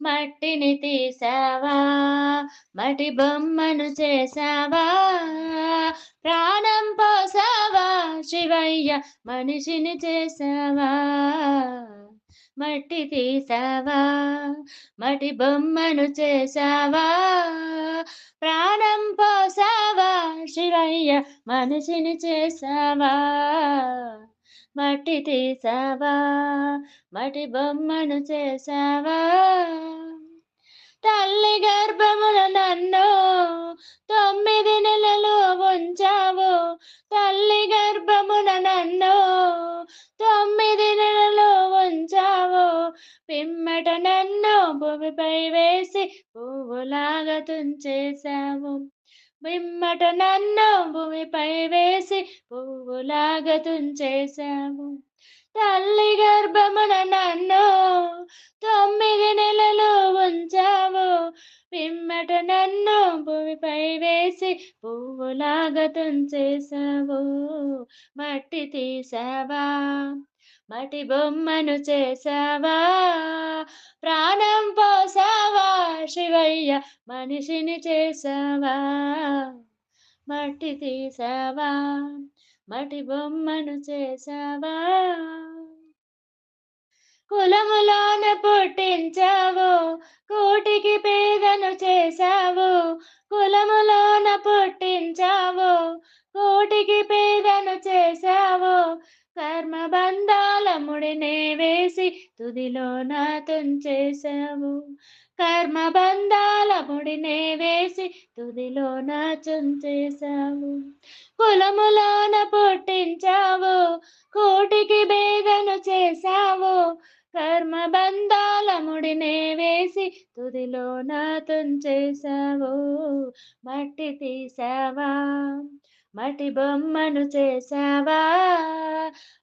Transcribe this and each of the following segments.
మట్టిని తీసావా మటి బొమ్మను చేసావా ప్రాణం పోసావా శివయ్య మనిషిని చేసావా మట్టి తీసావా మటి బొమ్మను చేసావా ప్రాణం పోసావా శివయ్య మనిషిని చేసావా మట్టి తీసావా? మటి బొమ్మను చేసావా? తల్లి గర్భమున నన్ను తొమ్మిది నెలలు ఉంచావు. తల్లి గర్భమున నన్ను తొమ్మిది నెలలు ఉంచావు. పిమ్మట నన్ను భూమిపై వేసి పువ్వులాగా తుంచేశావు. పిమ్మట నన్ను భూమిపై వేసి పువ్వులాగా తుంచేశావు తల్లి గర్భమున నన్ను తొమ్మిది నెలలు ఉంచావు. పిమ్మట నన్ను భూమిపై వేసి పువ్వులాగా తుంచేశావు మట్టి తీసావా మటి బొమ్మను చేసావా ప్రాణం పోసావా శివయ్య మనిషిని చేసావా మట్టి తీసావా మటి బొమ్మను చేసావా కులములోన పుట్టించావు కోటికి పేదను చేశావు కులములోన పుట్టించావు కోటికి పేదను చేశావు కర్మ బంధాల ముడినే వేసి తుదిలో నాతం తుంచేశావు కర్మ బంధాల ముడినే వేసి తుదిలో నాచం చుంచేశావు కులములోన మట్టిలో నా తుంచేశావు మట్టి తీసావా మటి బొమ్మను చేసావా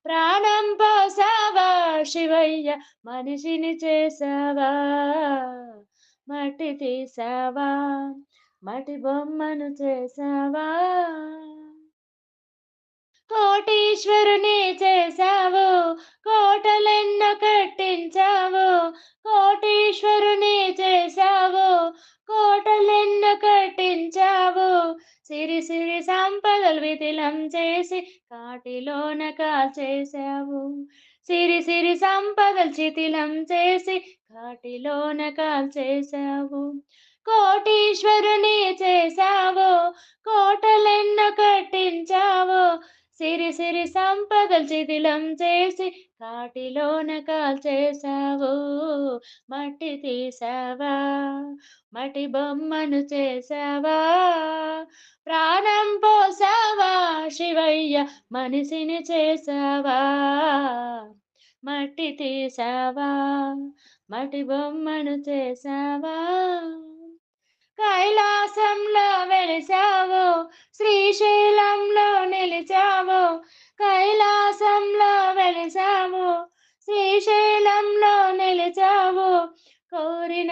ప్రాణం పోసావా శివయ్య మనిషిని చేసావా మట్టి తీసావా మటి బొమ్మను చేసావా కోటీశ్వరుని చేశావు కోటలెన్న కట్టి వితిలం చేసి కాటిలోన కాల్చేశావు. సిరి సిరి సంపదలు తిలం చేసి కాటిలోన కాల్చేశావు. కోటీశ్వరుని చేశావు కోటలెన్నో కట్టించావు. సిరి సిరి సంపదలు చితిలం చేసి కాటిలోన కాల్చేశావు. మట్టి తీసావా మటి బొమ్మను చేసావా ప్రాణం పోసావా శివయ్య మనిషిని చేసావా మట్టి తీసావా మటి బొమ్మను చేసావా కైలాసంలో వెలిసావు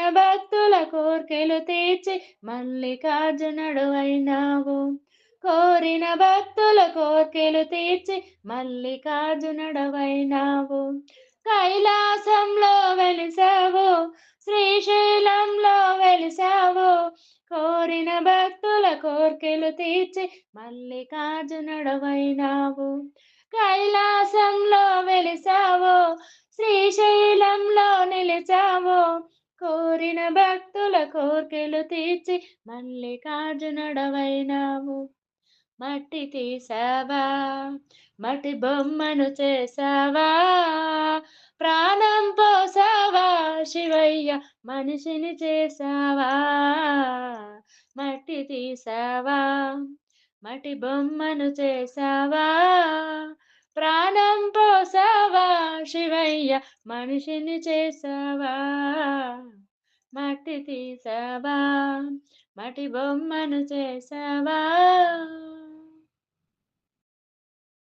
కోరిన భక్తుల కోర్కెలు తీర్చి మల్లికార్జునుడు అయినావు. కోరిన భక్తుల కోర్కెలు తీర్చి మల్లికార్జునుడవైనావు కైలాసంలో వెలిసావు శ్రీశైలంలో వెలిసావు. కోరిన భక్తుల కోర్కెలు తీర్చి మల్లికార్జునుడవైనావు కైలాసంలో కోర్కెలు తీర్చి మల్లికార్జునుడవైనావు. మట్టి తీసావా మట్టి బొమ్మను చేసావా ప్రాణం పోసావా శివయ్య మనిషిని చేసావా మట్టి తీసావా మట్టి బొమ్మను చేసావా ప్రాణం పోసావా శివయ్య మనిషిని చేసావా మట్టి తీసావా? మటి బొమ్మను చేసావా?